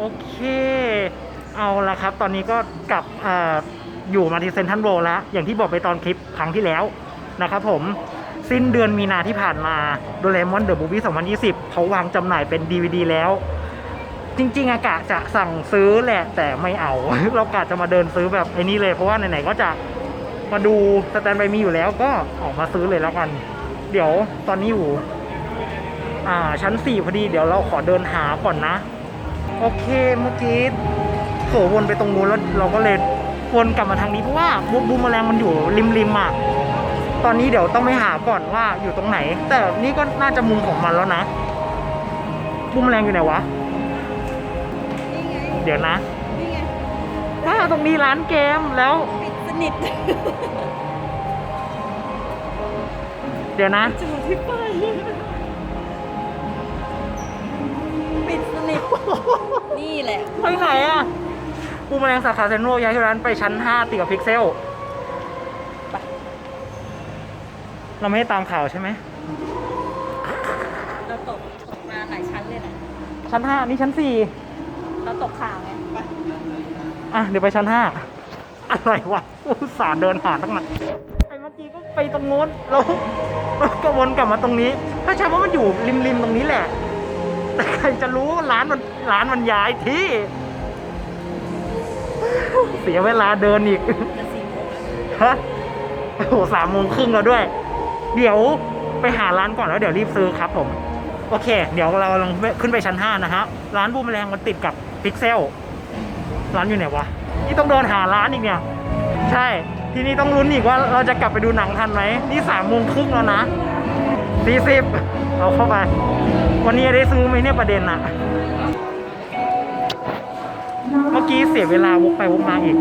โอเค เอาละครับ ตอนนี้ก็กลับออยู่มาที่เซนทรัลโวแล้ว อย่างที่บอกไปตอนคลิปครั้งที่แล้วนะครับผม สิ้นเดือนมีนาที่ผ่านมาโดเรมอนเดอะบูบี้2020 เขาวางจำหน่ายเป็น DVD แล้ว จริง ๆ อากะจะสั่งซื้อแหละ แต่ไม่เอา เรากะจะมาเดินซื้อแบบไอ้นี่เลย เพราะว่าไหน ๆ ก็จะมาดูสแตนบายมีอยู่แล้วก็ออกมาซื้อเลยแล้วกัน เดี๋ยวตอนนี้อยู่ อ่าชั้นสี่พอดี เดี๋ยวเราขอเดินหาก่อนนะ โอเคเมื่อกี้โผล่วนไปตรงนู้นแล้วเราก็เลยวนกลับมาทางนี้เพราะว่าบูบูมแมลงมันอยู่ริมริมๆอะตอนนี้เดี๋ยวต้องไปหาก่อนว่าอยู่ตรงไหน แต่นี่ก็น่าจะมุมของมันแล้วนะบูมแมลงอยู่ไหนวะนี่ไงเดี๋ยวนะนี่ไงถ้าตรงนี้ร้านเกมแล้วปิดสนิทเดี๋ยวนะจูที่ไปปิดส นิทนี่แหละ ไปไหนอะบูมแมลงสาขาเซนโรย้ายที่ร้านไปชั้นห้าติดกับพิกเซล ไป เราไม่ได้ตามข่าวใช่ไหม เราตกตกมาหลายชั้นเลยแหละชั้นห้านี่ชั้นสี่เราตกข่าวไงไปอะ เดี๋ยวไปชั้นห้าอะไรวะอุตส่าห์เดินหาตั้งนานไอ้เมื่อกี้ก็ไปตรงโน้นแล้วก็วนกลับมาตรงนี้ ถ้าใช่ว่ามันอยู่ริมริมๆตรงนี้แหละ แต่ใครจะรู้ว่าร้านมันร้านมันย้ายที่ เสียเวลาเดินอีกจะสี่โมงแล้วฮะโอ้โหสามโมงครึ่งแล้วด้วย เดี๋ยวไปหาร้านก่อนแล้วเดี๋ยวรีบซื้อครับผม โอเค เดี๋ยวเราลองขึ้นไปชั้นห้านะฮะ ร้านบูมแมลงมันติดกับพิกเซล ร้านอยู่ไหนวะ นี่ต้องเดินหาร้านอีกเนี่ย ใช่ ทีนี้ต้องลุ้นอีกว่าเราจะกลับไปดูหนังทันไหม นี่สามโมงครึ่งแล้วนะ สี่สิบเอาเข้าไป วันนี้ได้ซื้อไหมเนี่ยประเด็นอะเมื่อกี้เสียเวลาวกไปวกมาอีก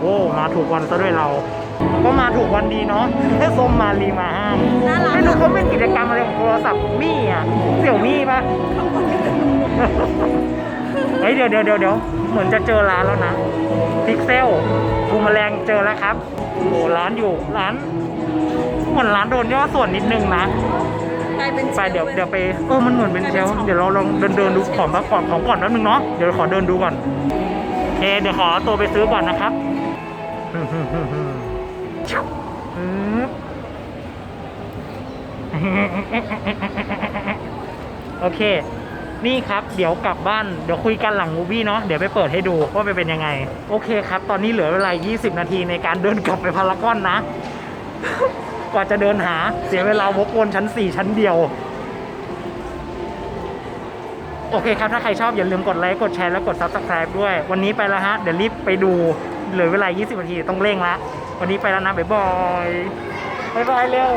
โอ้มาถูกวันซะด้วยเรา ก็มาถูกวันดีเนาะแค่ส้มมารีมาห้างน่ารักไม่รู้เขาเป็นกิจกรรมอะไรของโทรศัพท์มี่อะเสี่ยวมี่ปะข้างบนก็จะเฮ้ยเดี๋ยวเดี๋ยวเดี๋ยวเดี๋ยวเหมือนจะเจอร้านแล้วนะพิกเซลบูมแมลงเจอแล้วครับโอ้โหร้านอยู่ร้าน เหมือนร้านโดนย่อส่วนนิดนึงนะกลายเป็นไปเดี๋ยวเดี๋ยวไปเออมันเหมือนเป็นเชลฟ์เดี๋ยวเราลองเดินเดินดูของก่อนของก่อนแป๊บนึงเนาะเดี๋ยวขอเดินดูก่อนโอเคเดี๋ยวขอตัวไปซื้อก่อนนะครับโอเค นี่ครับเดี๋ยวกลับบ้านเดี๋ยวคุยกันหลังมูวี่เนาะเดี๋ยวไปเปิดให้ดูว่าเป็นยังไง โอเคครับ ตอนนี้เหลือเวลา 20 นาทีในการเดินกลับไปพารากอนนะ กว่าจะเดินหาเสียเวลาวกวนชั้น 4 ชั้นเดียว โอเคครับ ถ้าใครชอบอย่าลืมกดไลค์ กดแชร์ และกด Subscribe ด้วย วันนี้ไปแล้วฮะ เดี๋ยวรีบไปดู เหลือเวลา 20 นาที ต้องเร่งละ วันนี้ไปแล้วนะ บ๊ายบาย บ๊ายบายเร็ว